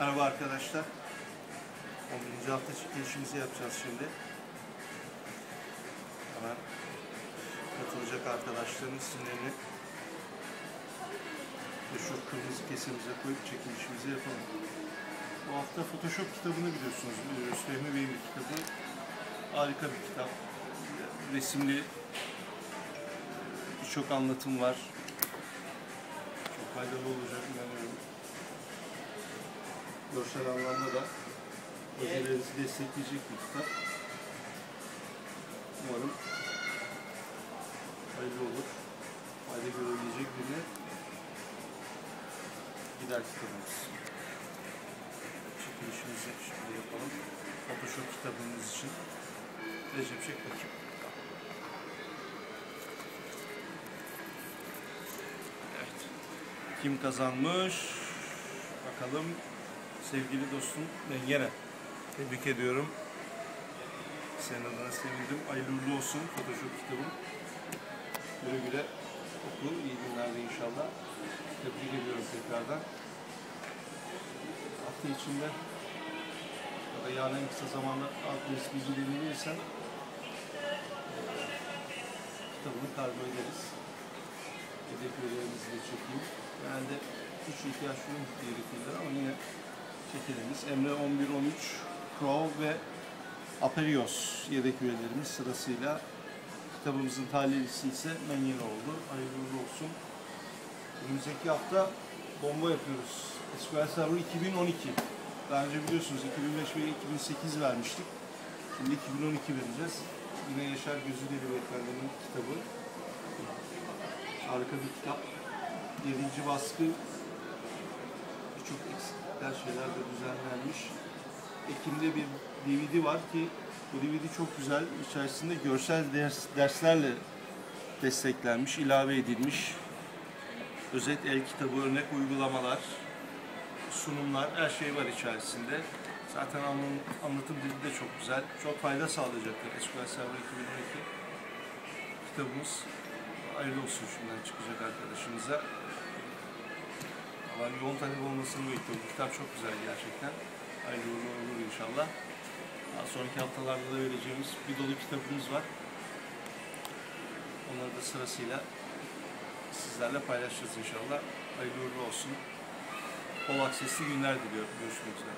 Merhaba arkadaşlar. 11. hafta çekilişimizi yapacağız şimdi. Hemen katılacak arkadaşların isimlerini meşhur kırmızı kesemize koyup çekilişimizi yapalım. Bu hafta Photoshop kitabını biliyorsunuz. Biliyoruz. Fehmi Bey'in bir kitabı. Harika bir kitap. Resimli birçok anlatım var. Çok faydalı olacak inanıyorum. Görsel anlamda da projelerinizi destekleyecek bir kitap. Umarım hayırlı olur. Fayda görebilecek birine gider kitabımız. Çekilişimizi şimdi yapalım. Photoshop kitabımız için. Recep çek bakayım. Evet. Kim kazanmış? Bakalım. Sevgili dostum Mengene. Tebrik ediyorum. Senin adına sevindim. Hayırlı olsun Photoshop kitabın. Güle güle oku. İyi günlerde inşallah. Tebrik ediyorum tekrardan. Hafta içinde ya da yarın en kısa zamanda adres bilgilerini verirsen kitabını kargo ederiz. Yedek üyelerimizi de çekeyim. Genelde üç ihtiyaç duyum gerekirler ama yine çekilimiz. Emre 11-13, Crow ve Aperios yedek üyelerimiz sırasıyla. Kitabımızın talihlisi ise Menyen oldu. Hayırlı olsun. Önümüzdeki hafta bomba yapıyoruz. SQL Server 2012. Daha önce biliyorsunuz 2005 ve 2008 vermiştik. Şimdi 2012 vereceğiz. Yine Yaşar Gözüdeli Beyefendi'nin kitabı. Harika bir kitap. 7. baskı birçok eksiklikler şeyler de düzenlenmiş. Ekim'de bir DVD var ki bu DVD çok güzel. İçerisinde görsel ders, derslerle desteklenmiş, ilave edilmiş. Özet el kitabı, örnek uygulamalar, sunumlar, her şey var içerisinde. Zaten anlatım dili de çok güzel. Çok fayda sağlayacaktır SQL Server 2012 kitabımız. Hayırlı olsun şimdiden çıkacak arkadaşımıza. Allah yoğun talep olmasını bekliyorum. Kitap çok güzel gerçekten. Hayırlı uğurlu olur inşallah. Daha sonraki haftalarda da vereceğimiz bir dolu kitabımız var. Onları da sırasıyla sizlerle paylaşacağız inşallah. Hayırlı uğurlu olsun. Bol aksesli günler diliyorum. Görüşmek üzere.